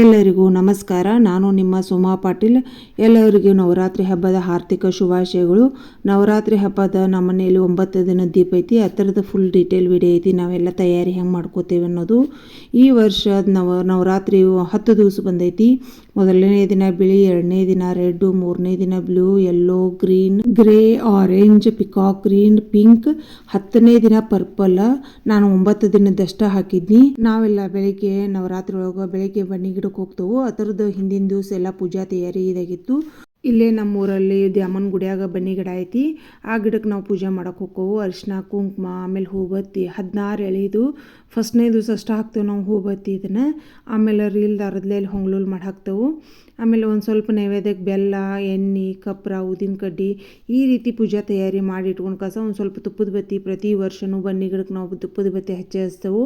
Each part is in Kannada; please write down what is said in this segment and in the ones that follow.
ಎಲ್ಲರಿಗೂ ನಮಸ್ಕಾರ. ನಾನು ನಿಮ್ಮ ಸುಮಾ ಪಾಟೀಲ್. ಎಲ್ಲರಿಗೂ ನವರಾತ್ರಿ ಹಬ್ಬದ ಆರ್ಥಿಕ ಶುಭಾಶಯಗಳು. ನವರಾತ್ರಿ ಹಬ್ಬದ ನಮ್ಮ ಮನೆಯಲ್ಲಿ ಒಂಬತ್ತು ದಿನ ದೀಪ ಐತಿ. ಹತ್ತಿರದ ಫುಲ್ ಡೀಟೇಲ್ ವಿಡಿಯೋ ಐತಿ. ನಾವೆಲ್ಲ ತಯಾರಿ ಹೆಂಗೆ ಮಾಡ್ಕೋತೇವೆ ಅನ್ನೋದು. ಈ ವರ್ಷ ನವ, ನವರಾತ್ರಿ ಹತ್ತು ದಿವಸ ಬಂದೈತಿ. ಮೊದಲನೇ ದಿನ ಬಿಳಿ, ಎರಡನೇ ದಿನ ರೆಡ್, ಮೂರನೇ ದಿನ blue yellow green grey orange peacock green pink ಹತ್ತನೇ ದಿನ ಪರ್ಪಲ್ ನಾನು ಒಂಬತ್ತು ದಿನದಷ್ಟ ಹಾಕಿದ್ನಿ. ನಾವೆಲ್ಲ ಬೆಳಿಗ್ಗೆ, ನವರಾತ್ರಿ ಒಳಗೆ ಬೆಳಿಗ್ಗೆ ಬನ್ನಿ ಗಿಡಕ್ಕೆ ಹೋಗ್ತವು ಅದರದ್ದು ಹಿಂದಿನ ದಿವಸ ಎಲ್ಲ ಪೂಜಾ ತಯಾರಿ ಇದಾಗಿತ್ತು. ಇಲ್ಲೇ ನಮ್ಮ ಊರಲ್ಲಿ ದ್ಯಾಮನ್ ಗುಡಿಯಾಗ ಬನ್ನಿ ಗಿಡ ಐತಿ. ಆ ಗಿಡಕ್ಕೆ ನಾವು ಪೂಜೆ ಮಾಡೋಕೆ ಹೋಗ್ತೇವೆ. ಅರಿಶಿನ ಕುಂಕುಮ, ಆಮೇಲೆ ಹೂಬತ್ತಿ, ಹದಿನಾರು ಎಳೆದು ಫಸ್ಟ್ನೇ ದಿವಸ ಅಷ್ಟು ಹಾಕ್ತೇವೆ ನಾವು ಹೂಬತ್ತಿ ಇದನ್ನು. ಆಮೇಲೆ ರೀಲ್ ದಾರದಲ್ಲಿ ಹೊಂಗ್ಲೂಲ್ ಮಾಡಿ ಹಾಕ್ತೇವೆ. ಆಮೇಲೆ ಒಂದು ಸ್ವಲ್ಪ ನೈವೇದ್ಯಕ್ಕೆ ಬೆಲ್ಲ, ಎಣ್ಣೆ, ಕಪ್ರ ಉದಿನ ಕಡ್ಡಿ ಈ ರೀತಿ ಪೂಜಾ ತಯಾರಿ ಮಾಡಿ ಇಟ್ಕೊಂಡು ಕಸ. ಒಂದು ಸ್ವಲ್ಪ ತುಪ್ಪದ ಬತ್ತಿ ಪ್ರತಿ ವರ್ಷವೂ ಬನ್ನಿ ಗಿಡಕ್ಕೆ ನಾವು ತುಪ್ಪದ ಬತ್ತಿ ಹಚ್ಚಿ ಹಚ್ತೇವೆ.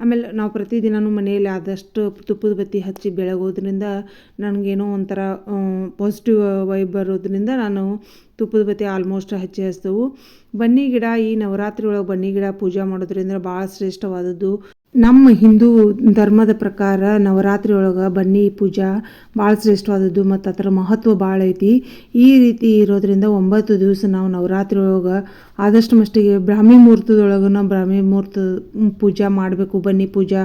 ಆಮೇಲೆ ನಾವು ಪ್ರತಿದಿನವೂ ಮನೆಯಲ್ಲಿ ಆದಷ್ಟು ತುಪ್ಪದ ಬತ್ತಿ ಹಚ್ಚಿ ಬೆಳಗೋದ್ರಿಂದ ನನಗೇನೋ ಒಂಥರ ಪಾಸಿಟಿವ್ ವೈಬ್ ಬರೋದ್ರಿಂದ ನಾನು ತುಪ್ಪದ ಬತ್ತಿ ಆಲ್ಮೋಸ್ಟ್ ಹಚ್ಚಿ ಹಚ್ತೇವೆ. ಬನ್ನಿ ಗಿಡ, ಈ ನವರಾತ್ರಿ ಒಳಗೆ ಬನ್ನಿ ಗಿಡ ಪೂಜೆ ಮಾಡೋದ್ರಿಂದ ಭಾಳ ಶ್ರೇಷ್ಠವಾದದ್ದು. ನಮ್ಮ ಹಿಂದೂ ಧರ್ಮದ ಪ್ರಕಾರ ನವರಾತ್ರಿ ಒಳಗೆ ಬನ್ನಿ ಪೂಜಾ ಭಾಳ ಶ್ರೇಷ್ಠವಾದದ್ದು ಮತ್ತು ಅದರ ಮಹತ್ವ ಭಾಳ ಐತಿ. ಈ ರೀತಿ ಇರೋದ್ರಿಂದ ಒಂಬತ್ತು ದಿವಸ ನಾವು ನವರಾತ್ರಿ ಒಳಗೆ ಆದಷ್ಟು ಮಟ್ಟಿಗೆ ಬ್ರಾಹ್ಮಿ ಮುಹೂರ್ತದೊಳಗನ ಬ್ರಾಹ್ಮಿ ಮುಹೂರ್ತ ಪೂಜಾ ಮಾಡಬೇಕು. ಬನ್ನಿ ಪೂಜಾ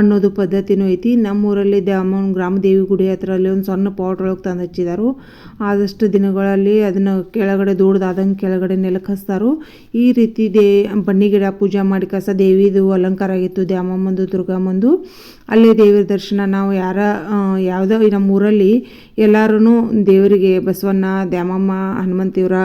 ಅನ್ನೋದು ಪದ್ಧತಿನೂ ಐತಿ. ನಮ್ಮೂರಲ್ಲಿ ದ್ಯಾಮನ್ ಗ್ರಾಮ ದೇವಿ ಗುಡಿ ಹತ್ರ ಅಲ್ಲಿ ಒಂದು ಸಣ್ಣ ಪಾಟ್ ಒಳಗೆ ತಂದು ಹಚ್ಚಿದಾರು. ಆದಷ್ಟು ದಿನಗಳಲ್ಲಿ ಅದನ್ನು ಕೆಳಗಡೆ ದೂಡ್ದಾದಂಗೆ ಕೆಳಗಡೆ ನೆಲಕ್ಕೆ ಹಸ್ತಾರು. ಈ ರೀತಿ ದೇ ಬನ್ನಿ ಗಿಡ ಪೂಜಾ ಮಾಡಿ ಕಸ ದೇವಿದು ಅಲಂಕಾರ ಆಗಿತ್ತು. ದ್ಯಾಮಮ್ಮಂದು ದುರ್ಗಮ್ಮಂದು ಅಲ್ಲೇ ದೇವರ ದರ್ಶನ ನಾವು ಯಾರ ಯಾವುದೋ ನಮ್ಮ ಊರಲ್ಲಿ ಎಲ್ಲರೂ ದೇವರಿಗೆ ಬಸವಣ್ಣ, ದ್ಯಾಮಮ್ಮ, ಹನುಮಂತೇವ್ರ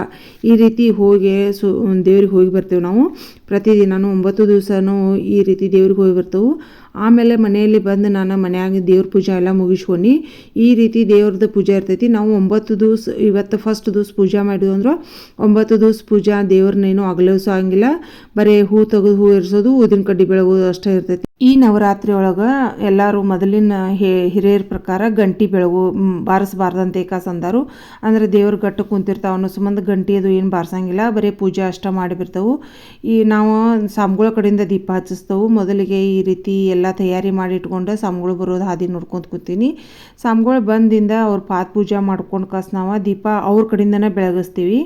ಈ ರೀತಿ ಹೋಗಿ ಸು, ದೇವ್ರಿಗೆ ಹೋಗಿ ಬರ್ತೇವೆ ನಾವು. ಪ್ರತಿದಿನವೂ ಒಂಬತ್ತು ದಿವಸವೂ ಈ ರೀತಿ ದೇವ್ರಿಗೆ ಹೋಗಿ ಬರ್ತೇವೆ. ಆಮೇಲೆ ಮನೆಯಲ್ಲಿ ಬಂದು ನಾನು ಮನೆಯಾಗ ದೇವ್ರ ಪೂಜೆ ಎಲ್ಲ ಮುಗಿಸ್ಕೊಂಡು, ಈ ರೀತಿ ದೇವ್ರದ್ದು ಪೂಜೆ ಇರ್ತೈತಿ. ನಾವು ಒಂಬತ್ತು ದಿವಸ, ಇವತ್ತು ಫಸ್ಟ್ ದಿವ್ಸ ಪೂಜೆ ಮಾಡಿದ್ವು ಅಂದ್ರೆ ಒಂಬತ್ತು ದಿವಸ ಪೂಜಾ ದೇವ್ರನ್ನೇನು ಅಗಲಿಸೋ ಹಂಗಿಲ್ಲ. ಬರೀ ಹೂ ತೆಗೆದು ಹೂ ಇರಿಸೋದು ಊದಿನ ಕಡ್ಡಿ ಬೆಳಗೋದು ಅಷ್ಟೇ ಇರ್ತೈತಿ. ಈ ನವರಾತ್ರಿ ಒಳಗೆ ಎಲ್ಲರೂ ಮೊದಲಿನ ಹಿರಿಯರ ಪ್ರಕಾರ ಗಂಟಿ ಬೆಳಗು ಬಾರಿಸಬಾರ್ದಂತ ಏಕಾಸ್ ಅಂದರು. ಅಂದ್ರೆ ದೇವ್ರ ಗಟ್ಟು ಕುಂತಿರ್ತಾವ ಅನ್ನೋ ಸಂಬಂಧ ಗಂಟಿ ಅದು ಏನು ಬಾರಿಸಂಗಿಲ್ಲ. ಬರೀ ಪೂಜೆ ಅಷ್ಟ ಮಾಡಿಬಿಡ್ತಾವೆ. ಈ ನಾವು ಸಾಮ್ಗಳ ಕಡೆಯಿಂದ ದೀಪ ಹಚ್ಚಿಸ್ತೇವೆ. ಮೊದಲಿಗೆ ಈ ರೀತಿ ಎಲ್ಲ ತಯಾರಿ ಮಾಡಿ ಇಟ್ಕೊಂಡು ಸಾಮ್ಗಳು ಬರೋದು ಹಾದಿ ನೋಡ್ಕೊಂತ ಕೂತೀನಿ. ಸಾಮ್ಗಳು ಬಂದಿಂದ ಅವ್ರ ಪಾತ್ ಪೂಜೆ ಮಾಡ್ಕೊಂಡು ಕಾಸ್ ನಾವು ದೀಪ ಅವ್ರ ಕಡೆಯಿಂದನೇ ಬೆಳಗಿಸ್ತೀವಿ.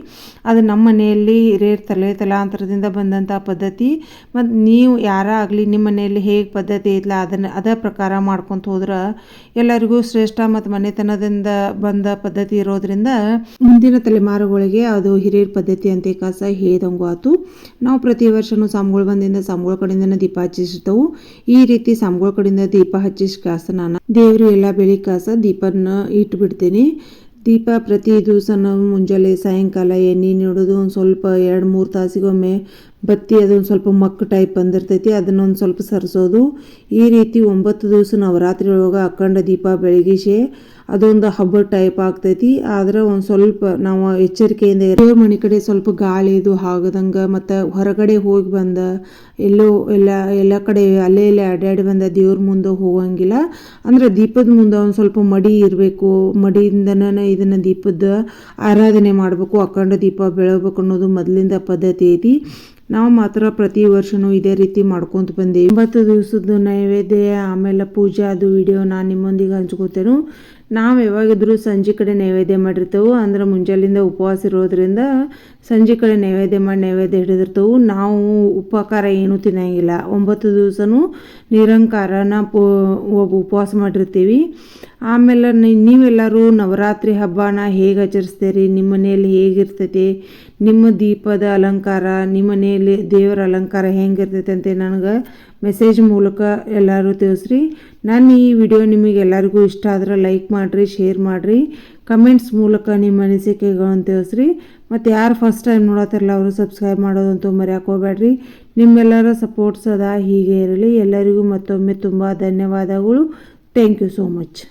ಅದು ನಮ್ಮ ಮನೆಯಲ್ಲಿ ಹಿರಿಯರ ತಲೆ ತಲಾಂತರದಿಂದ ಬಂದಂಥ ಪದ್ಧತಿ. ಮತ್ತು ನೀವು ಯಾರ ಆಗಲಿ ನಿಮ್ಮ ಮನೆಯಲ್ಲಿ ಹೇಗೆ ಪದ್ಧತಿ ಐತಲ್ಲ ಅದನ್ನು ಅದೇ ಪ್ರಕಾರ ಮಾಡ್ಕೊತ ಹೋದ್ರೆ ಎಲ್ಲರಿಗೂ ಶ್ರೇಷ್ಠ ಮತ್ತು ಮನೆತನದಿಂದ ಬಂದ ಪದ್ಧತಿ ಇರೋದ್ರಿಂದ ಮುಂದಿನ ತಲೆಮಾರುಗಳಿಗೆ ಅದು ಹಿರಿಯರ ಪದ್ಧತಿ ಅಂತ ಕಾಸ ಹೇಳಿದಂಗು ಆತು. ನಾವು ಪ್ರತಿ ವರ್ಷನೂ ಸಾಮ್ಗಳ ಬಂದಿಂದ ಸಾಮ್ಗಳ ಕಡೆಯಿಂದ ದೀಪ ಹಚ್ಚಿಸಿರ್ತವು. ಈ ರೀತಿ ಸಾಮ್ಗಳ ಕಡೆಯಿಂದ ದೀಪ ಹಚ್ಚಿಸ್ ಕಾಸ ನಾನು ದೇವರು ಎಲ್ಲ ಬೆಳಿ ಕಾಸ ದೀಪನ ಇಟ್ಟು ಬಿಡ್ತೀನಿ ದೀಪ ಪ್ರತಿ ದಿವಸ ನಾವು ಮುಂಜಾನೆ ಸಾಯಂಕಾಲ ಎಣ್ಣೆ ನೀಡೋದು, ಒಂದು ಸ್ವಲ್ಪ ಎರಡು ಮೂರು ತಾಸಿಗೊಮ್ಮೆ ಬತ್ತಿ ಅದೊಂದು ಸ್ವಲ್ಪ ಮಕ್ಕ ಟೈಪ್ ಬಂದಿರ್ತೈತಿ, ಅದನ್ನೊಂದು ಸ್ವಲ್ಪ ಸರಿಸೋದು. ಈ ರೀತಿ ಒಂಬತ್ತು ದಿವಸ ನವರಾತ್ರಿ ಒಳಗೆ ಅಖಂಡ ದೀಪ ಬೆಳಗಿಸಿ ಅದೊಂದು ಹಬ್ಬ ಟೈಪ್ ಆಗ್ತೈತಿ. ಆದ್ರೆ ಒಂದು ಸ್ವಲ್ಪ ನಾವು ಎಚ್ಚರಿಕೆಯಿಂದ ಎರಡು ಮನೆ ಕಡೆ ಸ್ವಲ್ಪ ಗಾಳಿ ಇದು ಆಗದಂಗೆ ಮತ್ತು ಹೊರಗಡೆ ಹೋಗಿ ಬಂದ ಎಲ್ಲೋ ಎಲ್ಲ ಎಲ್ಲ ಕಡೆ ಅಲ್ಲೇ ಇಲ್ಲೇ ಅಡ್ಡಾಡಿ ಬಂದ ದೇವ್ರ ಮುಂದೆ ಹೋಗಂಗಿಲ್ಲ. ಅಂದ್ರೆ ದೀಪದ ಮುಂದೆ ಒಂದು ಸ್ವಲ್ಪ ಮಡಿ ಇರಬೇಕು, ಮಡಿಯಿಂದನೇ ಇದನ್ನು ದೀಪದ ಆರಾಧನೆ ಮಾಡಬೇಕು, ಅಖಂಡ ದೀಪ ಬೆಳಬೇಕು ಅನ್ನೋದು ಮೊದಲಿಂದ ಪದ್ಧತಿ ಐತಿ. ನಾವು ಮಾತ್ರ ಪ್ರತಿ ವರ್ಷನೂ ಇದೇ ರೀತಿ ಮಾಡ್ಕೊತ ಬಂದೀವಿ. ಒಂಬತ್ತು ದಿವಸದ ನೈವೇದ್ಯ, ಆಮೇಲೆ ಪೂಜೆ, ಅದು ವಿಡಿಯೋ ನಾನು ನಿಮ್ಮೊಂದಿಗೆ ಹಂಚ್ಕೋತೇನೆ. ನಾವು ಯಾವಾಗಿದ್ರೂ ಸಂಜೆ ಕಡೆ ನೈವೇದ್ಯ ಮಾಡಿರ್ತೇವೆ. ಅಂದ್ರೆ ಮುಂಜಾಲಿಂದ ಉಪವಾಸ ಇರೋದ್ರಿಂದ ಸಂಜೆ ಕಡೆ ನೈವೇದ್ಯ ಮಾಡಿ ನೈವೇದ್ಯ ಹಿಡಿದಿರ್ತೇವೆ. ನಾವು ಉಪಕಾರ ಏನೂ ತಿನ್ನಂಗಿಲ್ಲ. ಒಂಬತ್ತು ದಿವಸನೂ ನಿರಂಕಾರನ ಪೋ ಉಪವಾಸ ಮಾಡಿರ್ತೀವಿ. ಆಮೇಲೆ ನೀವೆಲ್ಲರೂ ನವರಾತ್ರಿ ಹಬ್ಬನ ಹೇಗೆ ಆಚರಿಸ್ತೀರಿ? ನಿಮ್ಮ ಮನೆಯಲ್ಲಿ ಹೇಗಿರ್ತೈತಿ? ನಿಮ್ಮ ದೀಪದ ಅಲಂಕಾರ, ನಿಮ್ಮ ಮನೆಯಲ್ಲಿ ದೇವರ ಅಲಂಕಾರ ಹೆಂಗಿರ್ತೈತೆ ಅಂತ ನನಗೆ ಮೆಸೇಜ್ ಮೂಲಕ ಎಲ್ಲರೂ ತಿಳಿಸ್ರಿ. ನಾನು ಈ ವಿಡಿಯೋ ನಿಮಗೆ ಎಲ್ಲರಿಗೂ ಇಷ್ಟ ಆದ್ರೆ ಲೈಕ್ ಮಾಡಿರಿ ಶೇರ್ ಮಾಡಿರಿ. ಕಮೆಂಟ್ಸ್ ಮೂಲಕ ನಿಮ್ಮ ಅನಿಸಿಕೆಗಳನ್ನು ತಿಳಿಸ್ರಿ. ಮತ್ತು ಯಾರು ಫಸ್ಟ್ ಟೈಮ್ ನೋಡತ್ತಾರಲ್ಲ, ಅವರು ಸಬ್ಸ್ಕ್ರೈಬ್ ಮಾಡೋದಂತೂ ಮರ್ಯಾಕೋಬೇಡ್ರಿ. ನಿಮ್ಮೆಲ್ಲರ ಸಪೋರ್ಟ್ಸ್ ಅದ ಹೀಗೆ ಇರಲಿ. ಎಲ್ಲರಿಗೂ ಮತ್ತೊಮ್ಮೆ ತುಂಬ ಧನ್ಯವಾದಗಳು. Thank you so much